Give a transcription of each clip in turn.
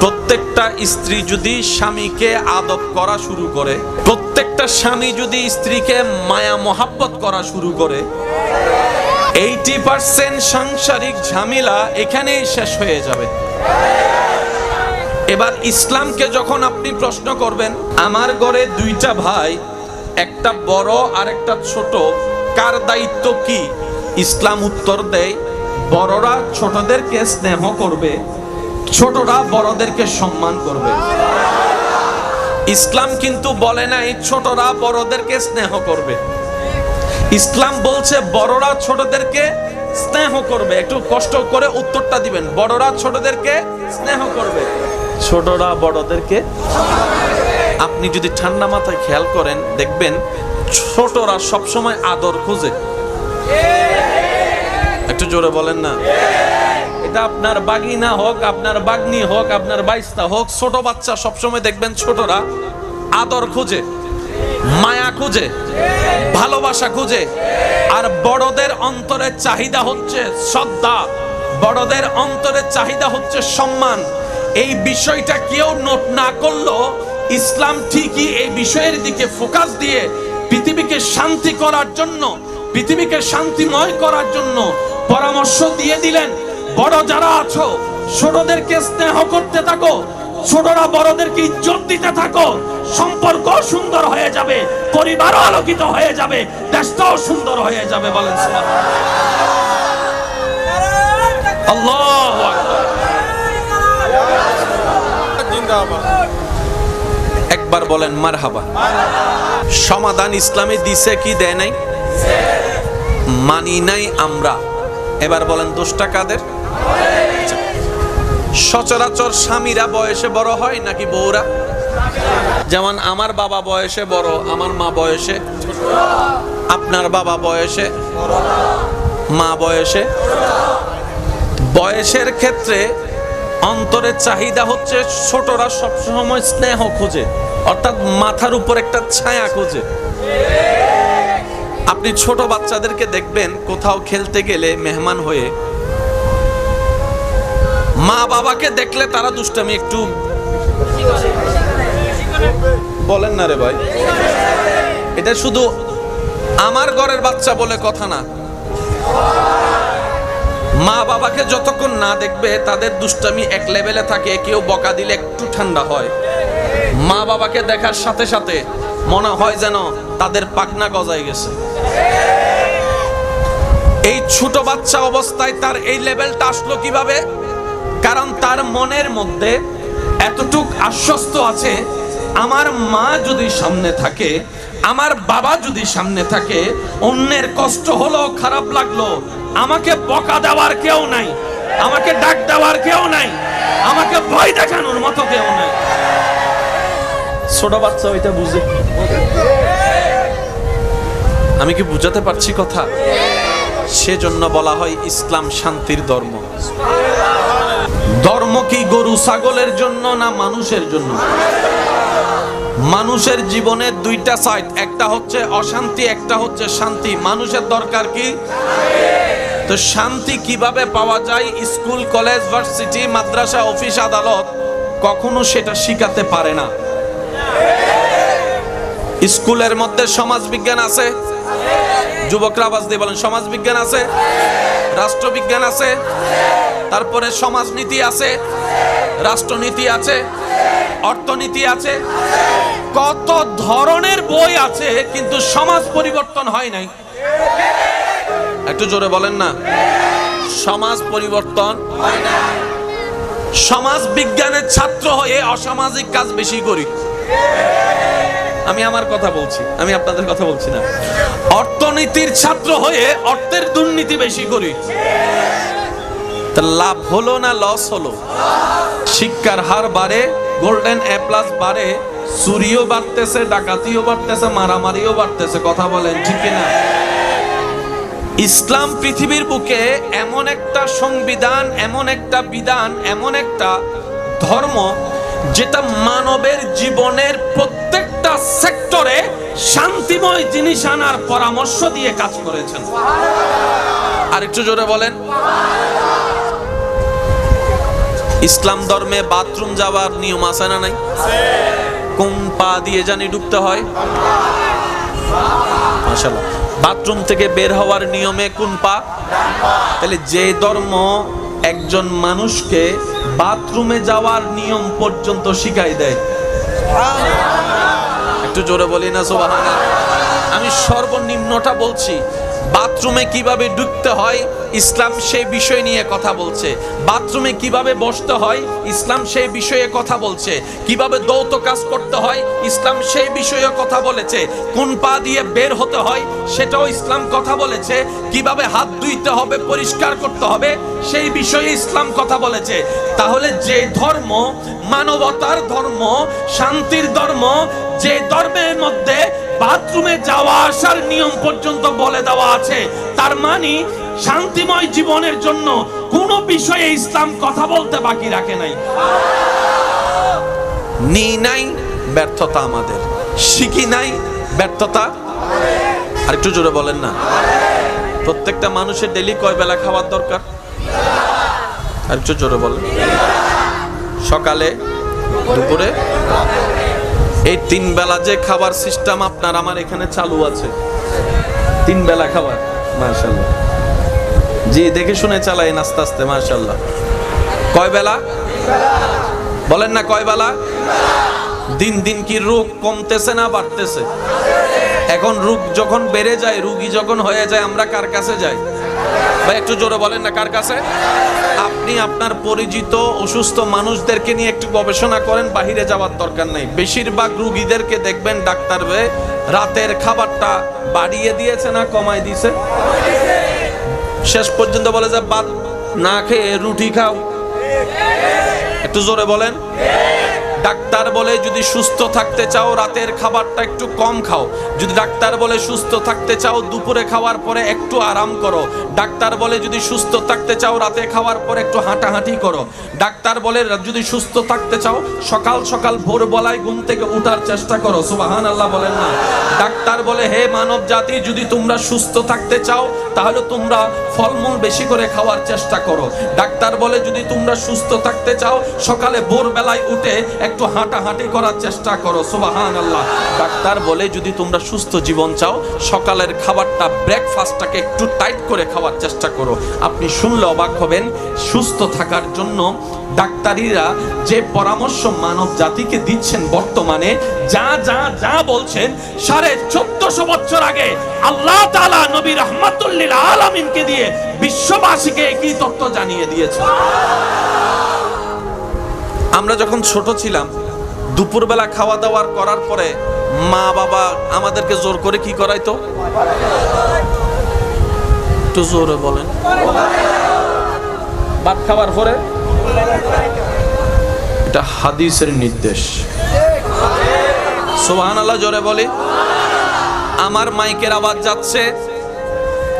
প্রত্যেকটা স্ত্রী যদি স্বামীকে আদব করা শুরু করে, প্রত্যেকটা স্বামী যদি স্ত্রীকে মায়া, মহাব্বত করা শুরু করে এইটি পার্সেন্ট সাংসারিক ঝামেলা এখানেই শেষ হয়ে যাবে। এবার ইসলামকে যখন আপনি প্রশ্ন করবেন, আমার ঘরে দুইটা ভাই, একটা বড় আর একটা ছোট, কার দায়িত্ব কি? ইসলাম উত্তর দেয়, বড়রা ছোটদেরকে স্নেহ করবে ছোটরা বড়দেরকে সম্মান করবে। ইসলাম কিন্তু বলে নাই ছোটরা বড়দেরকে স্নেহ করবে। ইসলাম বলছে বড়রা ছোটদেরকে স্নেহ করবে। একটু কষ্ট করে উত্তরটা দিবেন। বড়রা ছোটদেরকে স্নেহ করবে। ছোটরা বড়দেরকে আপনি যদি ঠান্ডা মাথায় খেয়াল করেন দেখবেন ছোটরা সবসময় আদর খোঁজে। একটু জোরে বলেন না। এটা আপনার বাগিনা হোক, আপনার বাগনি হোক, আপনার বাইস্তা হোক, ছোট বাচ্চা সবসময় দেখবেন ছোটরা আদর খুঁজে, মায়া খুঁজে, ভালোবাসা খুঁজে। আর বড়দের অন্তরের চাহিদা হচ্ছে শ্রদ্ধা, বড়দের অন্তরের চাহিদা হচ্ছে সম্মান। এই বিষয়টা কেউ নোট না করল ইসলাম ঠিকই এই বিষয়ের দিকে ফোকাস দিয়ে পৃথিবীকে শান্তি করার জন্য, পৃথিবীকে শান্তিময় করার জন্য পরামর্শ দিয়ে দিলেন। বড় যারা আছো, ছোটদেরকে স্নেহ করতে থাকো, ছোটরা বড়দেরকে ইজ্জত দিতে থাকো সম্পর্ক সুন্দর হয়ে যাবে, পরিবারও আলোকিত হয়ে যাবে, দেশটাও সুন্দর হয়ে যাবে বলেন একবার বলেন মার হাবা সমাধান ইসলামে দিছে কি দেয় নাই? মানি নাই আমরা। এবার বলেন দোষটা কাদের? সচরাচর স্বামীরা বয়সে বড় হয় নাকি বউরা? যেমন আমার বাবা বয়সে বড়, আমার মা বয়সে। আপনার বাবা বয়সে, মা বয়সে। বয়সের ক্ষেত্রে অন্তরের চাহিদা হচ্ছে ছোটরা সবসময় স্নেহ খোঁজে, অর্থাৎ মাথার উপর একটা ছায়া খোঁজে। আপনি ছোট বাচ্চাদেরকে দেখবেন কোথাও খেলতে গেলে মেহমান হয়ে মা বাবাকে দেখলে তারা দুষ্টামি একটু বলেন না রে ভাই। এটা শুধু আমার ঘরের বাচ্চা বলে কথা না। মা বাবাকে যতক্ষণ না দেখবে, তাদের দুষ্টামি এক লেভেলে থাকে, কেউ বকা দিলে একটু ঠান্ডা হয়। মা বাবাকে দেখার সাথে সাথে মনে হয় যেন তাদের পাকনা গজায় গেছে। এই ছোট বাচ্চা অবস্থায় তার এই লেভেলটা আসলো কীভাবে? কারণ তার মনের মধ্যে এতটুক আশ্বস্ত আছে আমার মা যদি সামনে থাকে আমার বাবা যদি সামনে থাকে অন্যের কষ্ট হলো খারাপ লাগল আমাকে বকা দেওয়ার কেউ নাই আমাকে ডাক দেওয়ার কেউ নাই আমাকে ভয় দেখানোর মতো কেউ নাই। ছোট বাচ্চা ওইটা বুঝে। আমি কি বুঝাতে পারছি কথা? সেজন্য বলা হয় ইসলাম শান্তির ধর্ম। ধর্ম কি গরু ছাগলের জন্য না মানুষের জন্য? মানুষের জীবনের দুইটা সাইড একটা হচ্ছে অশান্তি, একটা হচ্ছে শান্তি। মানুষের দরকার কি? তো শান্তি কীভাবে পাওয়া যায়? স্কুল, কলেজ, ভার্সিটি, মাদ্রাসা, অফিস, আদালত কখনো সেটা শিখাতে পারে না। স্কুলের মধ্যে সমাজ বিজ্ঞান আছে? যুবকরা আওয়াজ দিয়ে বলেন সমাজ বিজ্ঞান আছে? রাষ্ট্রবিজ্ঞান আছে? তারপরে সমাজনীতি আছে, রাষ্ট্রনীতি আছে, অর্থনীতি আছে, কত ধরনের বই আছে, কিন্তু সমাজ পরিবর্তন হয় নাই। একটু জোরে বলেন না। সমাজ পরিবর্তন হয় না সমাজ বিজ্ঞানের ছাত্র হয়ে অসামাজিক কাজ বেশি করি। আমি আমার কথা বলছি, আমি আপনাদের কথা বলছি না। অর্থনীতির ছাত্র হয়ে অর্থের দুর্নীতি বেশি করি। লাভ হলো না লস হলো? শিক্ষার হার বাড়ে গোল্ডেন এ প্লাস বাড়ে, চুরিও বাড়তেছে, ডাকাতিও বাড়তেছে, মারামারিও বাড়তেছে, কথা বলেন ঠিক না ইসলাম পৃথিবীর বুকে এমন একটা সংবিধান, এমন একটা বিধান, এমন একটা ধর্ম যেটা মানবের জীবনের প্রত্যেকটা সেক্টরে শান্তিময় জিনিস আনার পরামর্শ দিয়ে কাজ করেছেন। আর একটু জোরে বলেন। ইসলাম ধর্মে বাথরুম যাওয়ার নিয়ম আছে না নাই? কোন পা দিয়ে জানি ঢুকতে হয়? বাথরুম থেকে বের হওয়ার নিয়মে কোন পা? তাহলে যে ধর্ম একজন মানুষকে বাথরুমে যাওয়ার নিয়ম পর্যন্ত শিখাই দেয়। একটু জোরে বলি না, সুবহানাল্লাহ? আমি সর্বনিম্নটা বলছি বাথরুমে কীভাবে ঢুকতে হয়, ইসলাম সেই বিষয় নিয়ে কথা বলছে। বাথরুমে কীভাবে বসতে হয়, ইসলাম সেই বিষয়ে কথা বলছে। কীভাবে দৌত কাজ করতে হয়, ইসলাম সেই বিষয়ে কথা বলেছে। কোন পা দিয়ে বের হতে হয়, সেটাও ইসলাম কথা বলেছে। কীভাবে হাত ধুইতে হবে, পরিষ্কার করতে হবে, সেই বিষয়ে ইসলাম কথা বলেছে। তাহলে যে ধর্ম মানবতার ধর্ম, শান্তির ধর্ম, যে ধর্মের মধ্যে বাথরুমে যাওয়া আসার নিয়ম পর্যন্ত বলে দেওয়া আছে। তার মানে শান্তিময় জীবনের জন্য কোনো বিষয়ে ইসলাম কথা বলতে বাকি রাখে নাই। নি নাই, ব্যর্থতা আমাদের। শিখি নাই, ব্যর্থতা আর একটু জোরে বলেন না। প্রত্যেকটা মানুষের ডেলি কয় বেলা খাওয়ার দরকার? আর একটু জোরে বলেন। সকালে, দুপুরে? এই তিন বেলা যে খাবার সিস্টেম আপনার আমার এখানে চালু আছে। তিন বেলা খাবার মাশাল্লাহ জি, দেখে শুনে চালাই আস্তে আস্তে মাশাল্লাহ কয় বেলা? বলেন না কয় বেলা? দিন দিন কি রোগ কমতেছে না বাড়তেছে? এখন রোগ যখন বেড়ে যায়, রুগী যখন হয়ে যায়, আমরা কার কাছে যাই? ভাই, একটু জোরে বলেন না কার কাছে? আপনি আপনার পরিচিত অসুস্থ মানুষদেরকে নিয়ে একটু গবেষণা করেন, বাহিরে যাওয়ার দরকার নেই। বেশিরভাগ রুগীদেরকে দেখবেন ডাক্তার বে রাতের খাবারটা বাড়িয়ে দিয়েছে না কমায় দিয়েছে শেষ পর্যন্ত বলে যে, বাদ না খেয়ে রুটি খাও। একটু জোরে বলেন। ডাক্তার বলে যদি সুস্থ থাকতে চাও, রাতের খাবারটা একটু কম খাও। যদি ডাক্তার বলে সুস্থ থাকতে চাও, দুপুরে খাওয়ার পরে একটু আরাম করো। ডাক্তার বলে যদি সুস্থ থাকতে চাও, রাতে খাওয়ার পরে একটু হাঁটাহাঁটি করো। ডাক্তার বলে যদি সুস্থ থাকতে চাও, সকাল সকাল ভোরবেলায় ঘুম থেকে উঠার চেষ্টা করো। সুবাহান আল্লাহ বলেন না। ডাক্তার বলে, হে মানব জাতি, যদি তোমরা সুস্থ থাকতে চাও, তাহলে তোমরা ফলমূল বেশি করে খাওয়ার চেষ্টা করো। ডাক্তার বলে, যদি তোমরা সুস্থ থাকতে চাও, সকালে ভোরবেলায় উঠে একটু হাঁটাহাঁটি করার চেষ্টা করো সুবাহান আল্লাহ ডাক্তার বলে, যদি তোমরা সুস্থ জীবন চাও, সকালের খাবারটা ব্রেকফাস্টটাকে একটু টাইট করে খাওয়ার চেষ্টা করো। আপনি শুনলে অবাক হবেন, সুস্থ থাকার জন্য ডাক্তারিরা যে পরামর্শ মানব জাতিকে দিচ্ছেন বর্তমানে, যা যা যা বলছেন, সাড়ে চোদ্দশো বছর আগে আল্লাহ তালা নবী রহমাতুল্লিল আলমিনকে দিয়ে বিশ্ববাসীকে একই তত্ত্ব জানিয়ে দিয়েছে আমরা যখন ছোট ছিলাম, দুপুরবেলা খাওয়া দাওয়ার করার পরে মা বাবা আমাদেরকে জোর করে কি করাইতো? একটু জোরে বলেন। ভাত খাওয়ার পরে? এটা হাদিসের নির্দেশ। সোহান আল্লাহ জোরে বলি। আমার মাইকের আওয়াজ যাচ্ছে।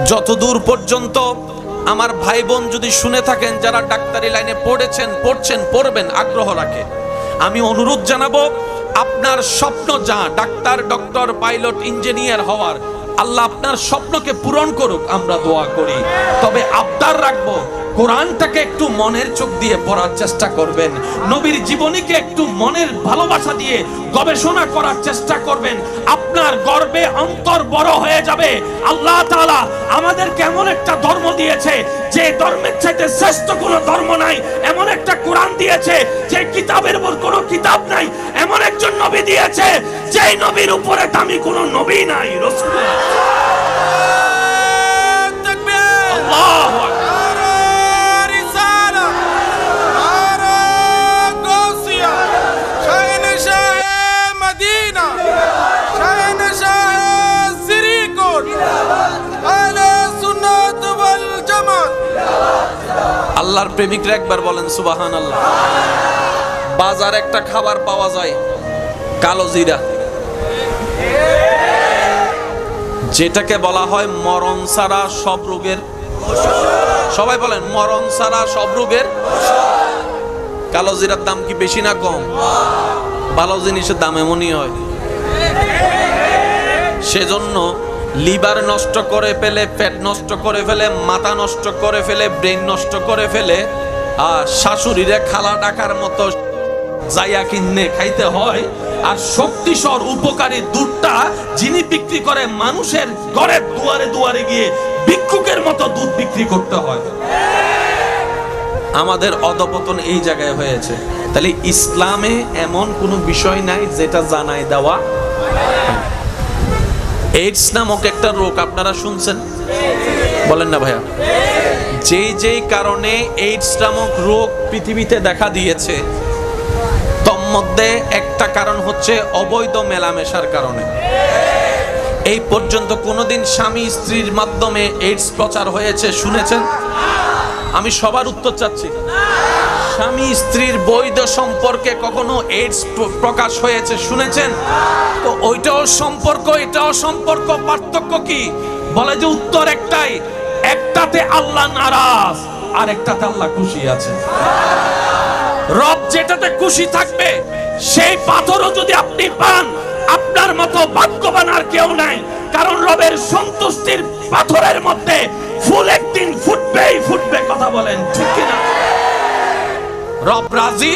যতদূর পর্যন্ত আমার ভাই বোন যদি শুনে থাকেন, যারা ডাক্তারি লাইনে পড়েছেন, পড়ছেন, পড়বেন, আগ্রহ রাখে। আমি অনুরোধ জানাব, আপনার স্বপ্ন যা, ডাক্তার, ডক্টর, পাইলট, ইঞ্জিনিয়ার হওয়ার, আল্লাহ আপনার স্বপ্নকে পূরণ করুক, আমরা দোয়া করি। তবে আবদার রাখব কোরআনটাকে একটু মনের চোখ দিয়ে পড়ার চেষ্টা করবেন। নবীর জীবনীকে একটু মনের ভালোবাসা দিয়ে গবেষণা করার চেষ্টা করবেন। আপনার গর্বে অন্তর বড় হয়ে যাবে। আল্লাহ তাআলা আমাদের কেমন একটা ধর্ম দিয়েছে যে ধর্মের চাইতে শ্রেষ্ঠ কোনো ধর্ম নাই। এমন একটা কোরআন দিয়েছে যে কিতাবের উপর কোনো কিতাব নাই। এমন একজন নবী দিয়েছে যেই নবীর উপরে দামি কোনো নবী নাই রাসূল আল্লাহু আল্লাহর প্রেমিকরা একবার বলেন সুবাহান আল্লাহ বাজার একটা খাবার পাওয়া যায়, কালো জিরা। যেটাকে বলা হয় মরণ ছাড়া সব রোগের। সবাই বলেন, মরণ ছাড়া সব রোগের। কালো জিরার দাম কি বেশি না কম? ভালো জিনিসের দাম এমনই হয়। সেজন্য লিভার নষ্ট করে ফেলে পেট নষ্ট করে ফেলে মাথা নষ্ট করে ফেলে ব্রেন নষ্ট করে ফেলে আহ, শাশুড়িরে খালা ডাকার মতো যাইয়া কিনে খাইতে হয়। আর শক্তিস্বর উপকারী দুধটা যিনি বিক্রি করে মানুষের ঘরের দুয়ারে দুয়ারে গিয়ে ভিক্ষুকের মতো দুধ বিক্রি করতে হয়। আমাদের অধপতন এই জায়গায় হয়েছে। তাহলে ইসলামে এমন কোনো বিষয় নাই যেটা জানাই দেওয়া এইডস নামক একটা রোগ, আপনারা শুনছেন? বলেন না ভাইয়া। যেই যেই কারণে এইডস নামক রোগ পৃথিবীতে দেখা দিয়েছে, তন্মধ্যে একটা কারণ হচ্ছে অবৈধ মেলামেশার কারণে। এই পর্যন্ত কোনোদিন স্বামী স্ত্রীর মাধ্যমে এইডস প্রচার হয়েছে, শুনেছেন? আমি সবার উত্তর চাচ্ছি। স্বামী স্ত্রীর বৈধ সম্পর্কে কখনো এইডস প্রকাশ হয়েছে, শুনেছেন? তো ওইটাও সম্পর্ক, এটাও সম্পর্ক, পার্থক্য কি? বলে যে উত্তর একটাই, একটাতে আল্লাহ নারাজ আর একটাতে আল্লাহ খুশি আছে। রব যেটাতে খুশি থাকবে, সেই পাথরও যদি আপনি পান, আপনার মতো ভাগ্যবান আর কেউ নাই। কারণ রবের সন্তুষ্টির পাথরের মধ্যে ফুল একদিন ফুটবেই ফুটবে, কথা বলেন ঠিক কিনা? রব রাজি,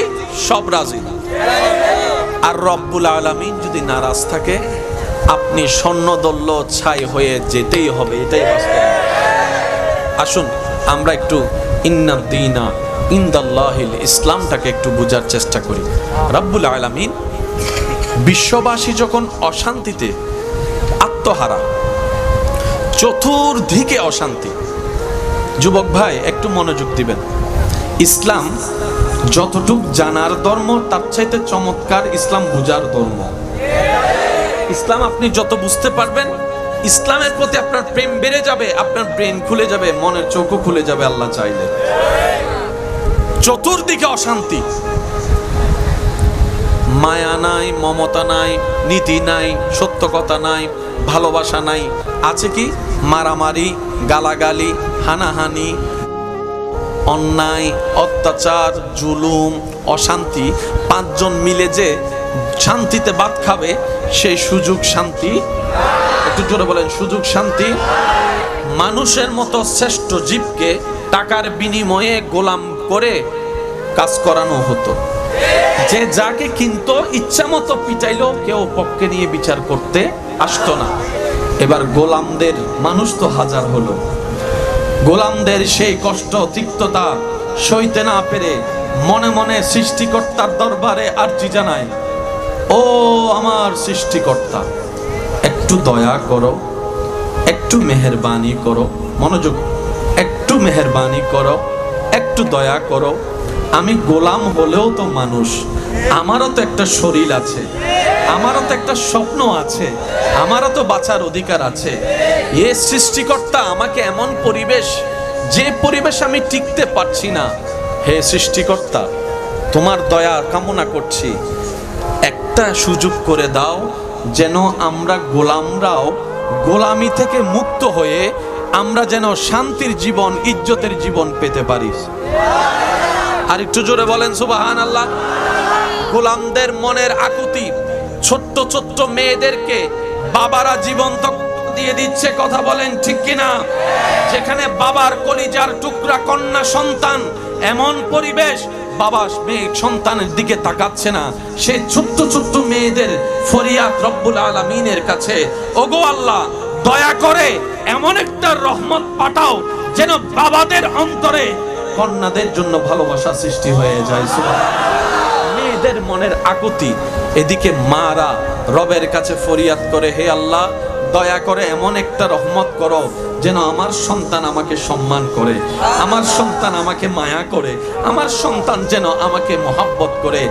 সব রাজি। আর রব্বুল আলামিন যদি নারাজ থাকে, আপনি স্বর্ণদল্য ছাই হয়ে যেতেই হবে, এটাই বাস্তব। আসুন, আমরা একটু ইন্না দিনা ইন্দাল্লাহিল ইসলামটাকে একটু বোঝার চেষ্টা করি। রব্বুল আলামিন বিশ্ববাসী যখন অশান্তিতে আত্মহারা, চতুর্দিকে অশান্তি। যুবক ভাই, একটু মনোযোগ দিবেন। ইসলাম যতটুক জানার ধর্ম, তার চাইতে চমৎকার ইসলাম বুঝার ধর্ম। ইসলাম আপনি যত বুঝতে পারবেন, ইসলামের প্রতি আপনার প্রেম বেড়ে যাবে, আপনার ব্রেন খুলে যাবে, মনের চোখও খুলে যাবে আল্লাহ চাইলে। চতুর্দিকে অশান্তি। মায়া নাই, মমতা নাই, নীতি নাই সত্য কথা নাই, ভালোবাসা নাই। আছে কি? মারামারি, গালাগালি, হানাহানি অন্যায়, অত্যাচার, জুলুম, অশান্তি, পাঁচজন মিলে যে শান্তিতে বাদ খাবে, সেই সুযোগ শান্তি, একটু জোরে বলেন, সুযোগ শান্তি, মানুষের মতো শ্রেষ্ঠ জীবকে টাকার বিনিময়ে গোলাম করে কাজ করানো হতো। যে যাকে কিন্তু, ইচ্ছা মতো পিটাইলেও কেউ পক্ষে নিয়ে বিচার করতে আসতো না। এবার গোলামদের মানুষ তো হাজার হলো। গোলামদের সেই কষ্ট, তিক্ততা সইতে না পেরে মনে মনে সৃষ্টিকর্তার দরবারে আর্জি জানায়, ও আমার সৃষ্টিকর্তা, একটু দয়া করো, একটু মেহেরবানি করো, মনোযোগ, একটু মেহেরবানি করো, একটু দয়া করো, আমি গোলাম হলেও তো মানুষ, আমারও তো একটা শরীর আছে আমারও তো একটা স্বপ্ন আছে, আমারও তো বাঁচার অধিকার আছে। এ সৃষ্টিকর্তা আমাকে এমন পরিবেশ, যে পরিবেশ আমি টিকতে পারছি না। হে সৃষ্টিকর্তা, তোমার দয়া কামনা করছি। একটা সুযোগ করে দাও, যেন আমরা গোলামরাও গোলামি থেকে মুক্ত হয়ে আমরা যেন শান্তির জীবন, ইজ্জতের জীবন পেতে পারি। আর একটু জোরে বলেন সুবাহান আল্লাহ গোলামদের মনের আকুতি ছোট্ট ছোট্ট মেয়েদেরকে বাবারা জীবন্ত দিয়ে দিচ্ছে কথা বলেন ঠিক কিনা? যেখানে বাবার কলিজার টুকরা কন্যা সন্তান, এমন পরিবেশ বাবা মেয়ে সন্তানের দিকে তাকাচ্ছে না। সে ছোট্ট ছোট্ট মেয়েদের ফরিয়াদ রব্বুল আলমিনের কাছে, ওগো আল্লাহ, দয়া করে এমন একটা রহমত পাঠাও যেন বাবাদের অন্তরে কন্যাদের জন্য ভালোবাসা সৃষ্টি হয়ে যায়। সুবহানাল্লাহ। মেয়েদের মনের আকুতি। এদিকে মারা রবের কাছে ফরিয়াদ করে, হে আল্লাহ, দয়া করে এমন একটা রহমত করো যেন আমার সন্তান আমাকে সম্মান করে, আমার সন্তান আমাকে মায়া করে, আমার সন্তান যেন আমাকে মহাব্বত করে।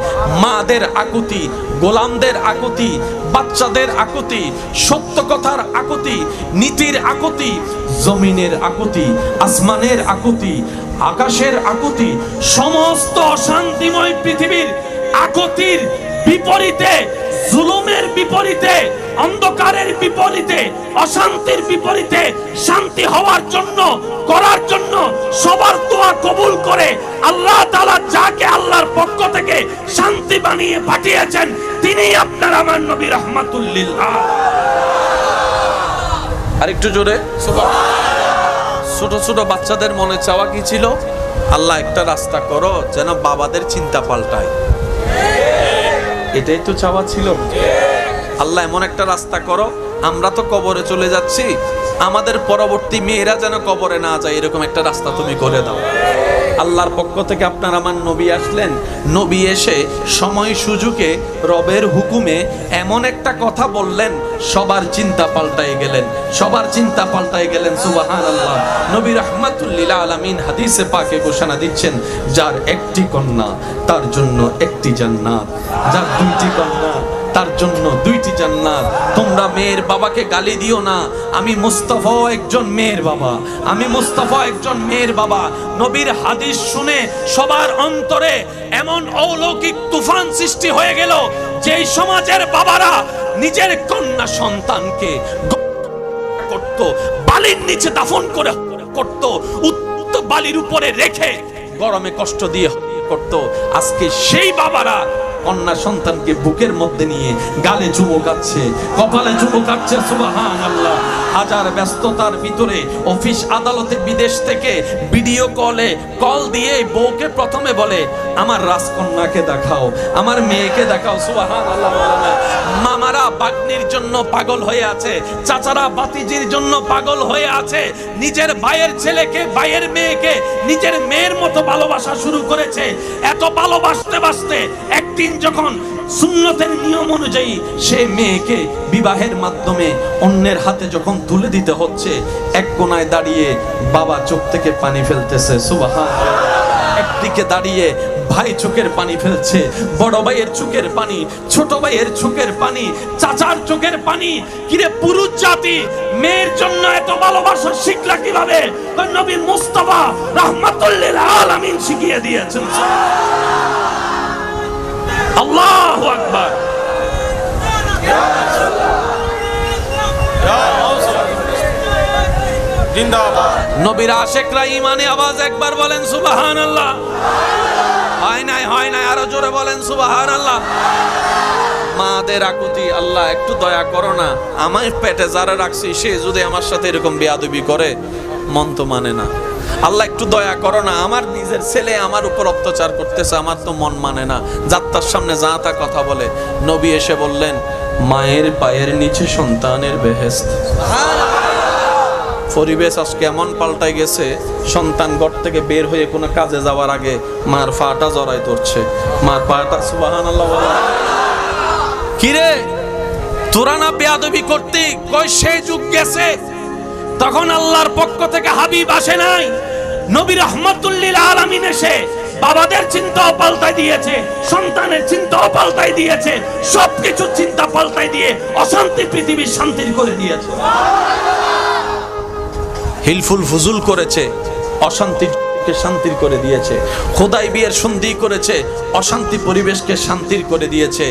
মাদের আকুতি, গোলামদের আকুতি, বাচ্চাদের আকুতি, সত্য কথার আকুতি, নীতির আকুতি, জমিনের আকুতি, আসমানের আকুতি, আকাশের আকুতি, সমস্ত অশান্তিময় পৃথিবীর আকুতির বিপরীতে, জুলুমের বিপরীতে, অন্ধকারের বিপরীতে, অশান্তির বিপরীতে শান্তি হওয়ার জন্য, করার জন্য সবার দোয়া কবুল করে আল্লাহ তাআলা যাকে আল্লাহর পক্ষ থেকে শান্তি বানিয়ে পাঠিয়েছেন, তিনি আপনার আমার নবী রহমাতুল্লিল আরেকটু জোরে। ছোট ছোট বাচ্চাদের মনে চাওয়া কি ছিল? আল্লাহ একটা রাস্তা করো, যেন বাবাদের চিন্তা পাল্টায়। এটাই তো চাওয়া ছিল। আল্লাহ, এমন একটা রাস্তা করো, আমরা তো কবরে চলে যাচ্ছি। আমাদের পরবর্তী মেয়েরা যেন কবরে না যায়, এরকম একটা রাস্তা তুমি করে দাও। আল্লাহর পক্ষ থেকে আপনার আমার নবী আসলেন। নবী এসে সময় সুযোগে রবের হুকুমে এমন একটা কথা বললেন, সবার চিন্তা পাল্টাই গেলেন, সবার চিন্তা পাল্টাই গেলেন সুবাহান আল্লাহ নবী রহমাতুল্লিল আলমিন হাদিসে পাকে ঘোষণা দিচ্ছেন, যার একটি কন্যা, তার জন্য একটি জান্নাত, যার দুইটি কন্যা তার জন্য দুইটি জান্নাত। তোমরা মেয়ের বাবাকে গালি দিও না। আমি মুস্তাফা একজন মেয়ের বাবা। আমি মুস্তফা একজন মেয়ের বাবা। নবীর হাদিস শুনে সবার অন্তরে এমন অলৌকিক তুফান সৃষ্টি হয়ে গেল, যেই সমাজের বাবারা নিজের কন্যা সন্তানকে করত, বালির নিচে দাফন করে করত, উত্ত বালির উপরে রেখে গরমে কষ্ট দিয়ে করত। আজকে সেই বাবারা কন্যা সন্তানকে বুকের মধ্যে নিয়ে গালে চুমো কাচ্ছে, কপালে চুমো কাচ্ছে সুবাহান আল্লাহ হাজার ব্যস্ততার ভিতরে অফিস আদালতে বিদেশ থেকে ভিডিও কলে, কল দিয়ে বউকে প্রথমে বলে, আমার রাজকন্যাকে দেখাও, আমার মেয়েকে দেখাও সুবাহান আল্লাহ মামারা বাগ্নির জন্য পাগল হয়ে আছে, চাচারা বাতিজির জন্য পাগল হয়ে আছে, নিজের ভাইয়ের ছেলেকে, ভাইয়ের মেয়েকে, নিজের মেয়ের মতো ভালোবাসা শুরু করেছে। এত ভালোবাসতে বাসতে একদিন যখন সুন্নতের নিয়ম অনুযায়ী সে মেয়েকে বিবাহের মাধ্যমে অন্যের হাতে যখন তুলে দিতে হচ্ছে, এক কোনায় দাঁড়িয়ে বাবা চোখ থেকে পানি ফেলতেছে সুবাহা একদিকে দাঁড়িয়ে ভাই চোখের পানি ফেলছে, বড় ভাইয়ের চোখের পানি, ছোট ভাইয়ের চোখের পানি, চাচার চোখের পানি। কিরে পুরুষ জাতি, মেয়ের জন্য এত ভালোবাসা শিখলা কীভাবে? নবী মুস্তাফা রাহমাতুল্লিল আলামিন শিখিয়ে দিয়েছেন। আল্লাহু আকবার। নবীর আশেকরা ইমানে আওয়াজ একবার বলেন সুবহানাল্লাহ। হয় নাই হয় নাই আরও জোরে বলেন মাদের আকুতি আল্লাহ একটু দয়া করো না। আমার পেটে যারা রাখছি সে যদি আমার সাথে এরকম বেয়াদবি করে মন তো মানে না। আল্লাহ, একটু দয়া করো না। আমার নিজের ছেলে আমার উপর অত্যাচার করতেছে, আমার তো মন মানে না। যাত্রার সামনে যা তা কথা বলে। নবী এসে বললেন, মায়ের পায়ের নিচে সন্তানের বেহেস্ত পরিবেশ আজকে এমন পাল্টাই গেছে, সন্তান ঘর থেকে বের হয়ে কোনো কাজে যাওয়ার আগে মার পাটা জড়াই ধরছে। মার পাটা সুবাহান কিরে, তোরা না বেয়াদবি করতে? কই সেই যুগ গেছে? তখন আল্লাহর পক্ষ থেকে হাবিব আসে নাই। নবী রহমতুল্লিল আলামিন এসে বাবাদের চিন্তাও পাল্টাই দিয়েছে, সন্তানের চিন্তাও পাল্টাই দিয়েছে সবকিছু চিন্তা পাল্টাই দিয়ে অশান্তি পৃথিবীর শান্তির করে দিয়েছে। হিলফুল ফুজুল করেছে অশান্তিকে শান্তির করে দিয়েছে, খোদাই বিয়ের সন্ধি করেছে, অশান্তি পরিবেশকে শান্তির করে দিয়েছে।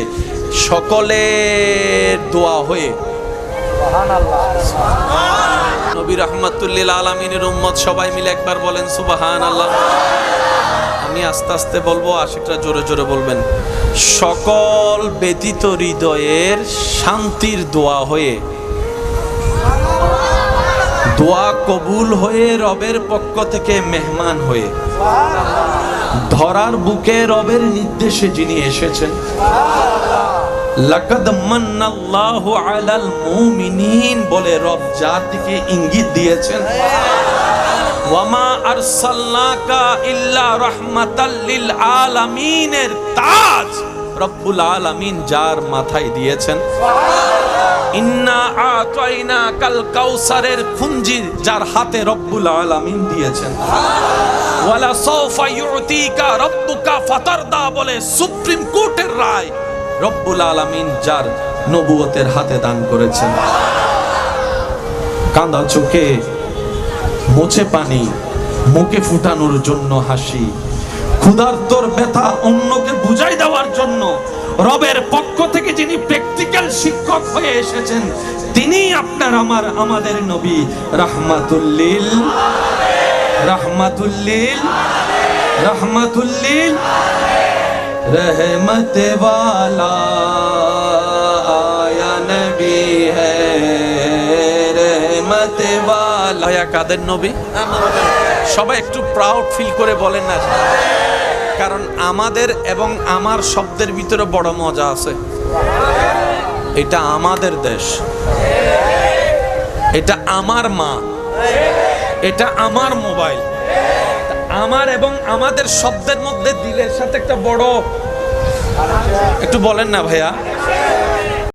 সকলের দোয়া হয়ে নবী রহমাতুল্লিল আলমিনের উম্মত সবাই মিলে একবার বলেন সুবাহান আল্লাহ আমি আস্তে আস্তে বলব, আশিকরা জোরে জোরে বলবেন। সকল ব্যতীত হৃদয়ের শান্তির দোয়া হয়ে, দোয়া কবুল হয়ে রবের পক্ষ থেকে মেহমান হয়ে, ধরার বুকে রবের নির্দেশে যিনি এসেছেন লাকাদ মান্নাল্লাহু আলাল মুমিনিন বলে রব জাতিকে ইঙ্গিত দিয়েছেন। ওয়ামা আরসালনাকা ইল্লা রাহমাতাল লিল আলামিনের তাজ রব্বুল আলামিন যার মাথায় দিয়েছেন। ইন্না আতাইনা কাল কাউসারের খুঞ্জির যার হাতে রব্বুল আলামিন দিয়েছেন। ওয়ালা সাউফা ইউতিকা রব্বুকা ফাতারদা বলে সুপ্রিম কোর্টের রায় রব্বুল আলামিন যার নবুয়তের হাতে দান করেছেন। কান্দা চোখে, মোছে পানি, মুখে ফুটানোর জন্য হাসি, ক্ষুধার্তর ব্যথা অন্যকে বুঝাই দেওয়ার জন্য রবের পক্ষ থেকে যিনি প্র্যাকটিক্যাল শিক্ষক হয়ে এসেছেন, তিনি আপনার আমার, আমাদের নবী রাহমাতুল্লিল রাহমাতুল্লিল রাহমাতুল্লিল। रहमत वाला आया नबी है। रहमत वाला। आया কাদের নবী? সবাই একটু প্রাউড ফিল করে বলেন না। কারণ আমাদের এবং আমার শব্দের ভিতরে বড় মজা আছে। এটা আমাদের দেশ। এটা আমার মা। এটা আমার মোবাইল। আমার এবং আমাদের শব্দের মধ্যে দিলের সাথে একটা বড় একটু বলেন না ভাইয়া।